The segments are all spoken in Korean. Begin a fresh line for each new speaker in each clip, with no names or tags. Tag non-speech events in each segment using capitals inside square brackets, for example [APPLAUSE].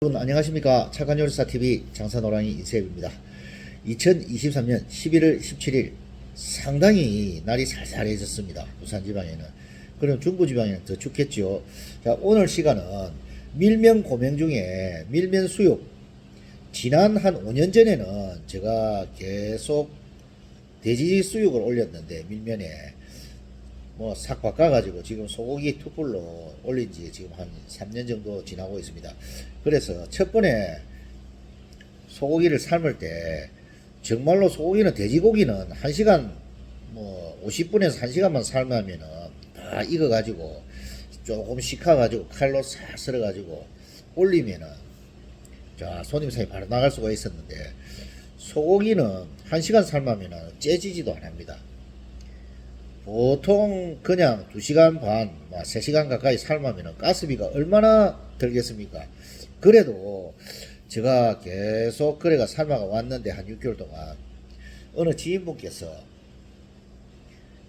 여러분 안녕하십니까 착한 요리사 TV 장사노랑이 이세입니다. 2023년 11월 17일 상당히 날이 살살해졌습니다. 부산 지방에는 그럼 중부 지방에는 더 춥겠죠. 자 오늘 시간은 밀면 고명 중에 밀면 수육 지난 한 5년 전에는 제가 계속 돼지 수육을 올렸는데 밀면에 뭐 싹 바꿔가지고 지금 소고기 투뿔로 올린 지 지금 한 3년 정도 지나고 있습니다. 그래서 첫 번에 소고기를 삶을 때 정말로 소고기는 돼지고기는 1시간 뭐 50분에서 1시간만 삶으면은 다 익어가지고 조금 식혀가지고 칼로 싹 썰어가지고 올리면은 자 손님 사이 바로 나갈 수가 있었는데 소고기는 1시간 삶으면은 째지지도 안 합니다. 보통 그냥 2시간 반, 뭐 3시간 가까이 삶으면 가스비가 얼마나 들겠습니까? 그래도 제가 계속 그래가 삶아가 왔는데 한 6개월 동안 어느 지인분께서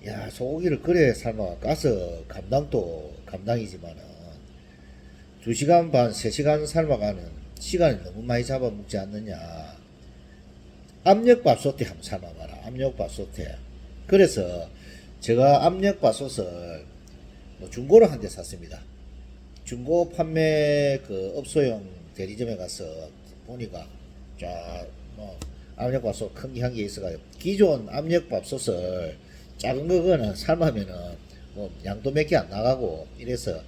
야 소고기를 그래 삶아가 가스 감당도 감당이지만은 2시간 반, 3시간 삶아가는 시간이 너무 많이 잡아먹지 않느냐. 압력밥솥에 한번 삶아봐라. 압력밥솥에. 그래서 제가 압력밥솥을 뭐 중고로 한 대 샀습니다. 중고 판매 그 업소용 대리점에 가서 보니까 자뭐 압력밥 솥 큰게 한 개 있어가지고 기존 압력밥 솥을 작은 거는 삶으면은 뭐 양도 몇 개 안 나가고 이래서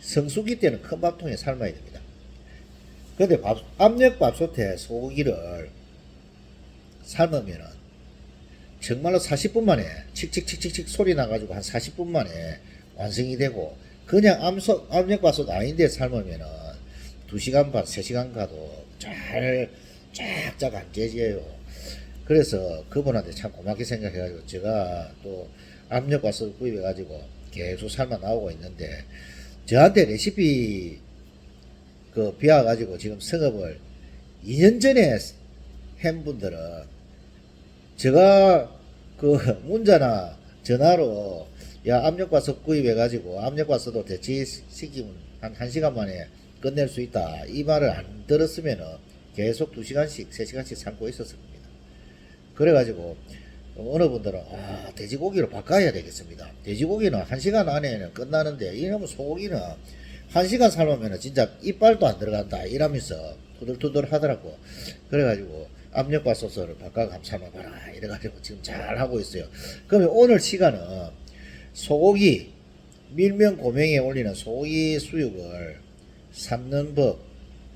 성수기 때는 큰 밥통에 삶아야 됩니다. 근데 밥, 압력밥솥에 소고기를 삶으면은 정말로 40분 만에 칙칙칙칙칙 소리 나가지고 한 40분 만에 완성이 되고 그냥 암소, 압력밥솥 아닌데 삶으면은 2시간 반, 3시간 가도 잘 쫙쫙 안 깨져요. 그래서 그분한테 참 고맙게 생각해가지고 제가 또 압력밥솥 구입해가지고 계속 삶아 나오고 있는데 저한테 레시피 그 비와가지고 지금 성업을 2년 전에 한 분들은 제가 그 [LAUGHS] 문자나 전화로 야 압력밥솥 구입해가지고 압력밥솥도 대치시키면 한 1시간 만에 끝낼 수 있다. 이 말을 안 들었으면은 계속 2시간씩 3시간씩 삶고 있었을 겁니다. 그래가지고 어느 분들은 아 돼지고기로 바꿔야 되겠습니다. 돼지고기는 1시간 안에는 끝나는데 이놈의 소고기는 1시간 삶으면 진짜 이빨도 안 들어간다. 이러면서 투덜투덜 하더라고. 그래가지고 압력밥솥을 바꿔 감싸봐라 이래가지고 지금 잘 하고 있어요. 그러면 오늘 시간은 소고기 밀면 고명에 올리는 소고기 수육을 삶는 법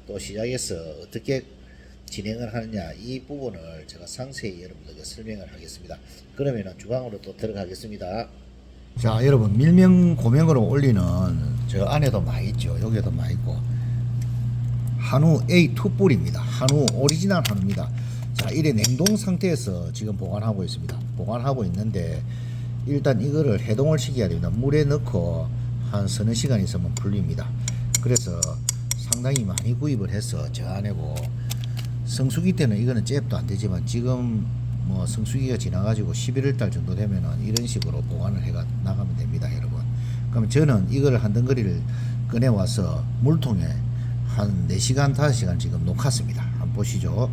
또 시작해서 어떻게 진행을 하느냐 이 부분을 제가 상세히 여러분들께 설명을 하겠습니다. 그러면 주방으로 또 들어가겠습니다. 자 여러분 밀면 고명으로 올리는 저 안에도 많이 있죠. 여기에도 많이 있고 한우 A2 뿔입니다. 한우 오리지널 한우입니다. 자, 이래 냉동 상태에서 지금 보관하고 있습니다. 보관하고 있는데 일단 이거를 해동을 시켜야 됩니다. 물에 넣고 한 서너 시간 있으면 풀립니다. 그래서 상당히 많이 구입을 해서 저 안에고 성수기 때는 이거는 잽도 안 되지만 지금 뭐 성수기가 지나가지고 11월 달 정도 되면은 이런 식으로 보관을 해가 나가면 됩니다, 여러분. 그럼 저는 이거를 한 덩어리를 꺼내 와서 물통에 한 4시간, 5시간 지금 녹았습니다. 한번 보시죠.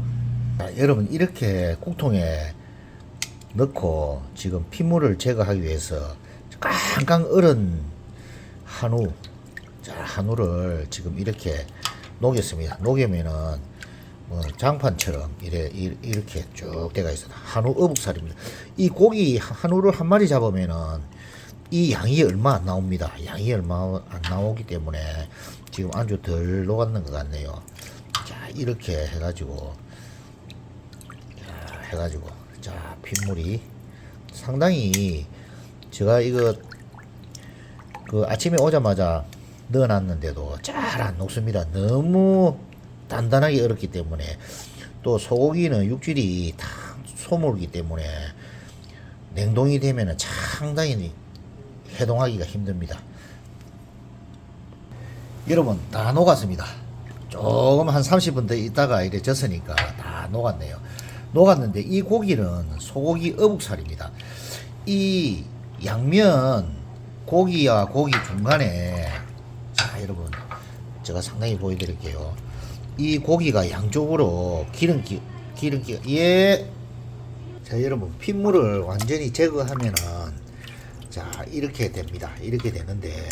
자, 여러분, 이렇게 국통에 넣고 지금 피물을 제거하기 위해서 깡깡 얼은 한우, 자, 한우를 지금 이렇게 녹였습니다. 녹이면은 뭐 장판처럼 이래, 이- 이렇게 쭉 돼가 있어요. 한우 어묵살입니다. 이 고기 한우를 한 마리 잡으면은 이 양이 얼마 안 나옵니다. 양이 얼마 안 나오기 때문에 지금 안주 덜 녹았는 것 같네요. 자 이렇게 해가지고 자, 해가지고 자 핏물이 상당히 제가 이거 그 아침에 오자마자 넣어놨는데도 잘 안 녹습니다. 너무 단단하게 얼었기 때문에 또 소고기는 육질이 다 소물기 때문에 냉동이 되면은 상당히 해동하기가 힘듭니다. 여러분 다 녹았습니다. 조금 한 30분 더 있다가 이래 졌으니까 다 녹았네요. 녹았는데 이 고기는 소고기 어묵살입니다. 이 양면 고기와 고기 중간에 자 여러분 제가 상당히 보여드릴게요. 이 고기가 양쪽으로 기름기 기름기가 예. 자 여러분 핏물을 완전히 제거하면은 자 이렇게 됩니다. 이렇게 되는데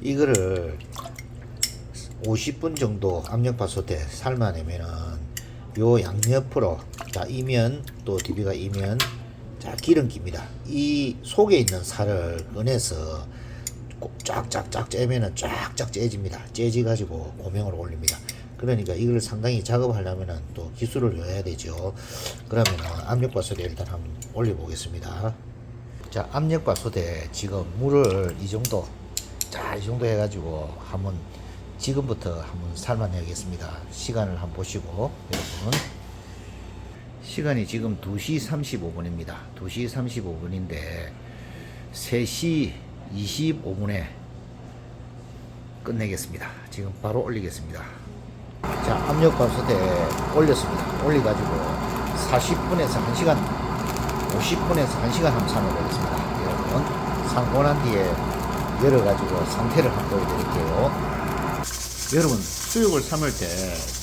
이거를 50분 정도 압력밥솥에 삶아내면은 요 양옆으로 자 이면 또 DB가 이면 자 기름기입니다. 이 속에 있는 살을 꺼내서 꼭 쫙쫙쫙 째면은 쫙쫙 째집니다. 째지 가지고 고명을 올립니다. 그러니까 이걸 상당히 작업하려면은 또 기술을 넣어야 되죠. 그러면은 압력밥솥에 일단 한번 올려보겠습니다. 자 압력밥솥에 지금 물을 이 정도 자 이 정도 해가지고 한번 지금부터 한번 삶아내겠습니다. 시간을 한번 보시고 여러분 시간이 지금 2시 35분입니다. 2시 35분인데 3시 25분에 끝내겠습니다. 지금 바로 올리겠습니다. 자, 압력밥솥에 올렸습니다. 올려가지고 40분에서 1시간, 50분에서 1시간 한번 삶아보겠습니다. 여러분, 삶고 난 뒤에 열어가지고 상태를 한번 보여드릴게요. 여러분, 수육을 삶을 때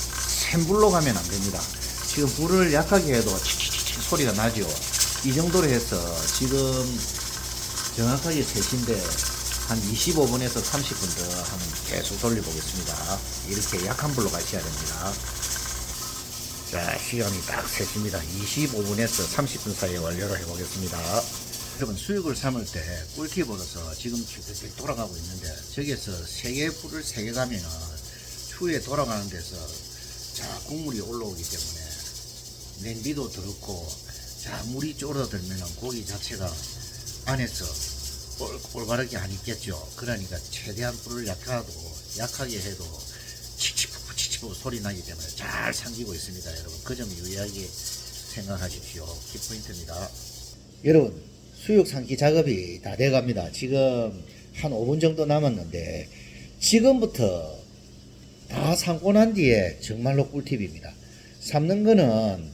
센 불로 가면 안 됩니다. 지금 불을 약하게 해도 칙칙칙 소리가 나죠. 이 정도로 해서 지금 정확하게 3시인데 한 25분에서 30분 더 한번 계속 돌려보겠습니다. 이렇게 약한 불로 가셔야 됩니다. 자, 시간이 딱 3시입니다. 25분에서 30분 사이에 완료를 해보겠습니다. 여러분, 수육을 삶을 때 꿀팁 얻어서 지금 쭉 돌아가고 있는데, 저기에서 3개 불을 3개 가면은 추 후에 돌아가는 데서 자, 국물이 올라오기 때문에 냄비도 더럽고, 자, 물이 쫄아들면은 고기 자체가 안에서 올, 올바르게 안 익겠죠. 그러니까 최대한 불을 약하도 약하게 해도 칙칙폭폭 칙칙폭 소리 나기 때문에 잘 삼기고 있습니다. 여러분 그 점 유의하게 생각하십시오. 키포인트입니다. 여러분 수육 삼기 작업이 다 돼갑니다. 지금 한 5분 정도 남았는데 지금부터 다 삶고 난 뒤에 정말로 꿀팁입니다. 삶는 거는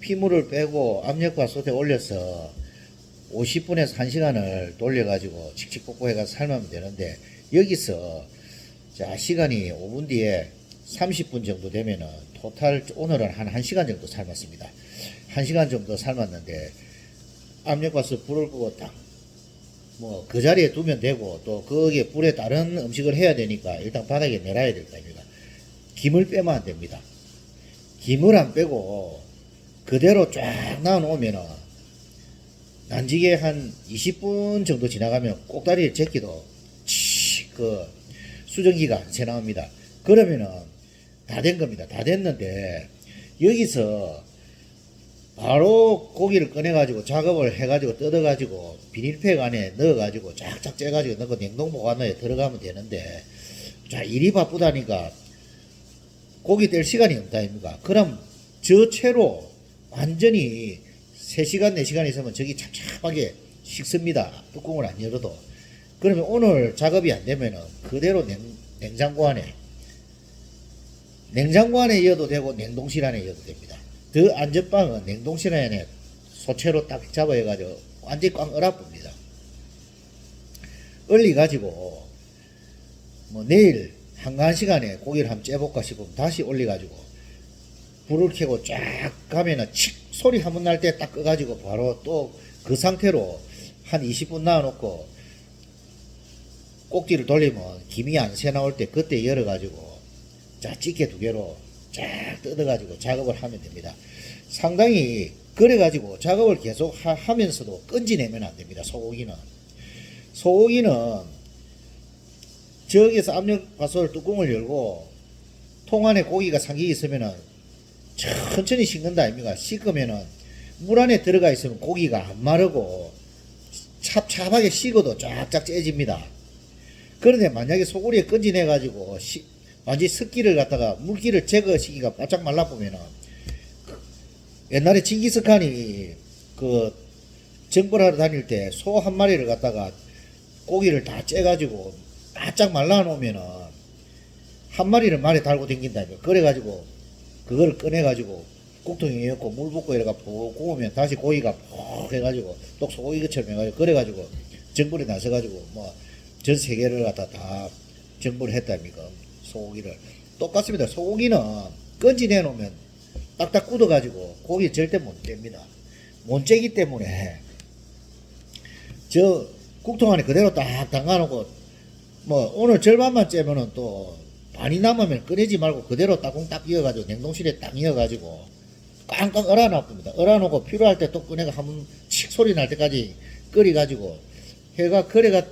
피물을 빼고 압력밥솥에 올려서 50분에서 1시간을 돌려가지고 칙칙폭폭 해가 삶으면 되는데 여기서 자 시간이 5분 뒤에 30분 정도 되면은 토탈 오늘은 한 1시간 정도 삶았습니다. 1시간 정도 삶았는데 압력밥솥 불을 끄고 딱 뭐 그 자리에 두면 되고 또 거기에 불에 다른 음식을 해야 되니까 일단 바닥에 내놔야 될거 아닙니까? 김을 빼면 안 됩니다. 김을 안 빼고 그대로 쫙 놔놓으면은 난지게 한 20분 정도 지나가면 꼭다리를 제끼도 치, 그 수정기가 안새 나옵니다. 그러면은 다 된 겁니다. 다 됐는데 여기서 바로 고기를 꺼내가지고 작업을 해가지고 뜯어가지고 비닐팩 안에 넣어가지고 쫙쫙 째가지고 넣고 냉동 보관함에 들어가면 되는데 자 일이 바쁘다니까 고기 뗄 시간이 없다 아닙니까? 그럼 저 채로 완전히 3시간, 4시간 있으면 저기 찹찹하게 식습니다. 뚜껑을 안 열어도. 그러면 오늘 작업이 안 되면은 그대로 냉, 냉장고 안에, 냉장고 안에 이어도 되고 냉동실 안에 이어도 됩니다. 더 안전빵은 냉동실 안에 소채로 딱 잡아해가지고 완전히 꽝 얼어붙니다. 얼리 가지고, 뭐 내일 한가한 시간에 고기를 한번 째볼까 싶으면 다시 올려가지고, 불을 켜고 쫙 가면은 칙 소리 한 번 날 때딱 꺼가지고 바로 또 그 상태로 한 20분 놔놓고 꼭지를 돌리면 김이 안 새 나올 때 그때 열어가지고 자 집게 두 개로 쫙 뜯어가지고 작업을 하면 됩니다. 상당히 그래가지고 작업을 계속 하, 면서도 끈지내면 안 됩니다. 소고기는 소고기는 저기서 압력밥솥 뚜껑을 열고 통 안에 고기가 상기 있으면은 천천히 식는다 아닙니까? 식으면은 물 안에 들어가 있으면 고기가 안 마르고 찹찹하게 식어도 쫙쫙 째집니다. 그런데 만약에 소고리에 끈지내 가지고 완전히 습기를 갖다가 물기를 제거시키기가 바짝 말라 보면은 옛날에 징기스칸이 그 정벌하러 다닐 때 소 한 마리를 갖다가 고기를 다 째가지고 바짝 말라 놓으면은 한 마리를 말에 달고 댕긴다. 그래가지고 그걸 꺼내가지고 국통에 넣고 물 붓고 이래가 푹 구우면 다시 고기가 푹 해가지고 또 소고기처럼 해가지고 그래가지고 정벌이 나서가지고 뭐 전 세계를 갖다 다 정벌을 했다니까 소고기를 똑같습니다. 소고기는 건지내 놓으면 딱딱 굳어가지고 고기 절대 못 잽니다. 못 째기 때문에 저 국통 안에 그대로 딱 담가놓고 뭐 오늘 절반만 째면은 또 반이 남으면 꺼내지 말고 그대로 따gung 딱 이어가지고 냉동실에 딱 이어가지고 깡깡 얼어놔봅니다. 얼어놓고 필요할 때 또 꺼내가 한번 칙 소리 날 때까지 끓여가지고 해가 그래가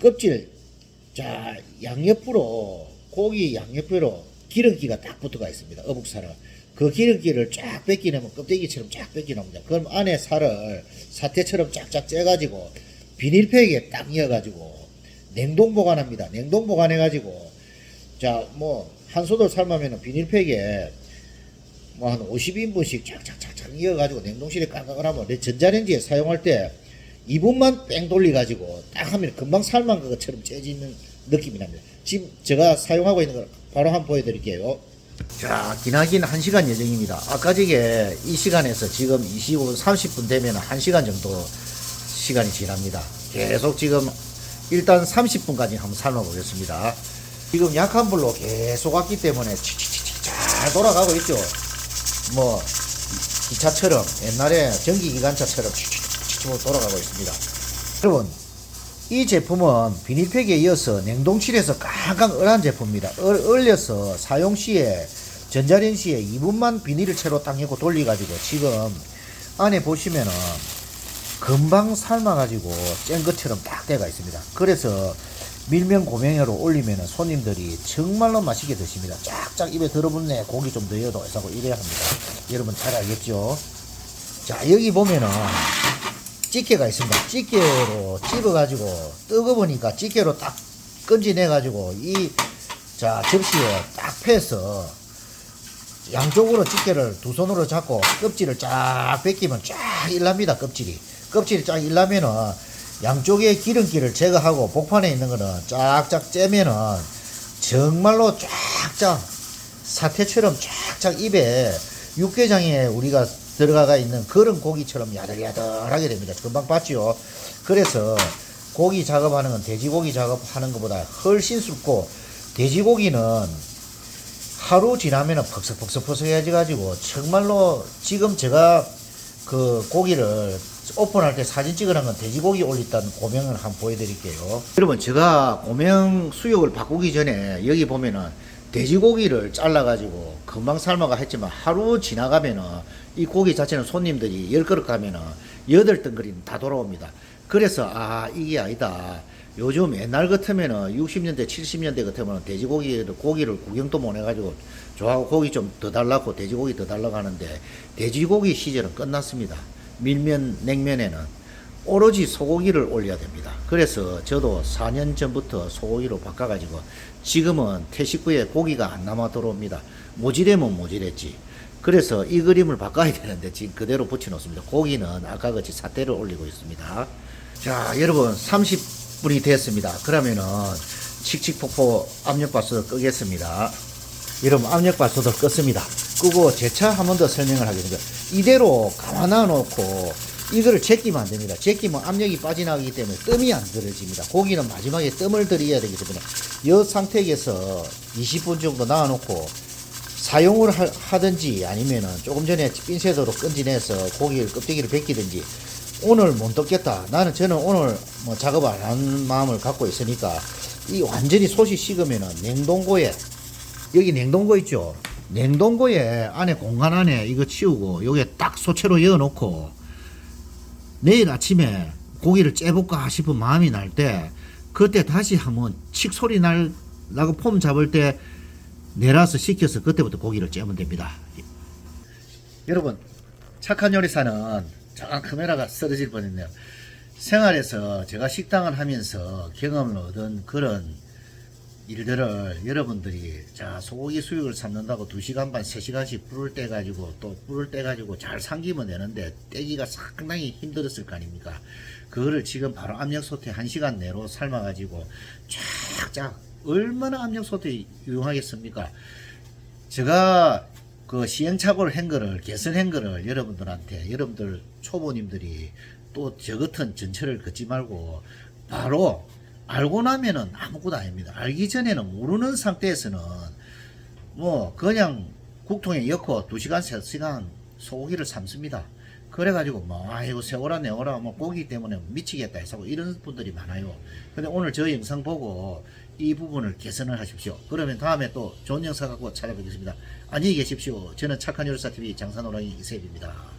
껍질 자 양옆으로 고기 양옆으로 기름기가 딱 붙어가 있습니다. 어묵살은 그 기름기를 쫙 뺏기내면 껍데기처럼 쫙 뺏기납니다. 그럼 안에 살을 사태처럼 쫙쫙 째가지고 비닐팩에 딱 이어가지고 냉동 보관합니다. 냉동 보관해가지고 자 뭐 한 소들 삶으면 비닐팩에 뭐 한 50인분씩 쫙쫙쫙쫙 이어가지고 냉동실에 깡깡을 하면 내 전자레인지에 사용할 때 2분만 뺑 돌려가지고 딱 하면 금방 삶은 것처럼 째지는 느낌이 납니다. 지금 제가 사용하고 있는 걸 바로 한번 보여드릴게요. 자, 기나긴 1시간 예정입니다. 아까 저게 이 시간에서 지금 25분, 30분 되면 1시간 정도 시간이 지납니다. 계속 지금 일단 30분까지 한번 삶아보겠습니다. 지금 약한 불로 계속 왔기 때문에 잘 돌아가고 있죠. 뭐 기차처럼 옛날에 전기기관차처럼 치치치치 돌아가고 있습니다. 여러분 이 제품은 비닐팩에 이어서 냉동실에서 깡깡 얼한 제품입니다. 얼, 얼려서 사용 시에 전자레인지에 2분만 비닐을 채로 딱 넣고 돌려가지고 지금 안에 보시면은 금방 삶아가지고 짠 것처럼 딱 돼가 있습니다. 그래서 밀면 고명으로 올리면은 손님들이 정말로 맛있게 드십니다. 쫙쫙 입에 들어붙네. 고기 좀 넣어도 해서 이래야 합니다. 여러분 잘 알겠죠? 자, 여기 보면은 찌개가 있습니다. 찌개로 찝어가지고 뜨거우니까 찌개로 딱 건지내가지고 이 자 접시에 딱 패서 양쪽으로 찌개를 두 손으로 잡고 껍질을 쫙 벗기면 쫙 일납니다. 껍질이 껍질이 쫙 일나면은 양쪽에 기름기를 제거하고 복판에 있는 거는 쫙쫙 째면은 정말로 쫙쫙 사태처럼 쫙쫙 입에 육개장에 우리가 들어가 있는 그런 고기처럼 야들야들하게 됩니다. 금방 봤지요. 그래서 고기 작업하는 건 돼지고기 작업하는 것보다 훨씬 쑥고 돼지고기는 하루 지나면은 퍽석퍽석퍽석해져 가지고 정말로 지금 제가 그 고기를 오픈할 때 사진 찍으라는 건 돼지고기 올렸다는 고명을 한번 보여드릴게요. 여러분 제가 고명 수육을 바꾸기 전에 여기 보면은 돼지고기를 잘라가지고 금방 삶아가 했지만 하루 지나가면은 이 고기 자체는 손님들이 열 그릇 가면은 여덟 덩거리는 다 돌아옵니다. 그래서 아 이게 아니다. 요즘 옛날 같으면은 60년대 70년대 같으면 돼지고기를 고기를 구경도 못 해가지고 좋아하고 고기 좀 더 달라고 돼지고기 더 달라고 하는데 돼지고기 시절은 끝났습니다. 밀면 냉면에는 오로지 소고기를 올려야 됩니다. 그래서 저도 4년 전부터 소고기로 바꿔가지고 지금은 태식구에 고기가 안 남아 들어옵니다. 모지래면 모지랬지. 그래서 이 그림을 바꿔야 되는데 지금 그대로 붙여놓습니다. 고기는 아까 같이 사태를 올리고 있습니다. 자, 여러분 30분이 됐습니다. 그러면은 칙칙폭폭 압력밥솥을 끄겠습니다. 여러분 압력밥솥을 껐습니다. 끄고 재차 한 번 더 설명을 하겠습니다. 이대로 가만 놔 놓고 이거를 제끼면 안 됩니다. 제끼면 압력이 빠져나가기 때문에 뜸이 안 들어집니다. 고기는 마지막에 뜸을 들여야 되기 때문에 이 상태에서 20분 정도 놔놓고 사용을 하- 하든지 아니면은 조금 전에 핀셋으로 건지내서 고기를 껍데기를 벗기든지 오늘 못 떴겠다. 나는 저는 오늘 뭐 작업 안 하는 마음을 갖고 있으니까 이 완전히 솥이 식으면은 냉동고에 여기 냉동고 있죠. 냉동고에 안에 공간 안에 이거 치우고 여기에 딱 소체로 이어놓고 내일 아침에 고기를 째볼까 싶은 마음이 날 때 그때 다시 한번 칙 소리 날라고 폼 잡을 때 내려서 식혀서 그때부터 고기를 째면 됩니다. 여러분 착한 요리사는 잠깐 카메라가 쓰러질 뻔했네요. 생활에서 제가 식당을 하면서 경험을 얻은 그런 일들을 여러분들이 자 소고기 수육을 삶는다고 2시간 반 3시간씩 불을 떼 가지고 또 불을 떼 가지고 잘 삼기면 되는데 떼기가 상당히 힘들었을 거 아닙니까? 그거를 지금 바로 압력솥에 1시간 내로 삶아 가지고 쫙쫙 얼마나 압력솥에 유용하겠습니까? 제가 그 시행착오를 한 거를 개선한 거를 여러분들한테 여러분들 초보님들이 또 저 같은 전철을 걷지 말고 바로 알고 나면은 아무것도 아닙니다. 알기 전에는 모르는 상태에서는 뭐 그냥 국통에 엮고 2시간 3시간 소고기를 삶습니다. 그래가지고 뭐 아이고 세워라 내워라 뭐 고기 때문에 미치겠다 해서 이런 분들이 많아요. 근데 오늘 저 영상 보고 이 부분을 개선을 하십시오. 그러면 다음에 또 좋은 영상 갖고 찾아뵙겠습니다. 안녕히 계십시오. 저는 착한 요리사 TV 장산호랑이 이세입니다.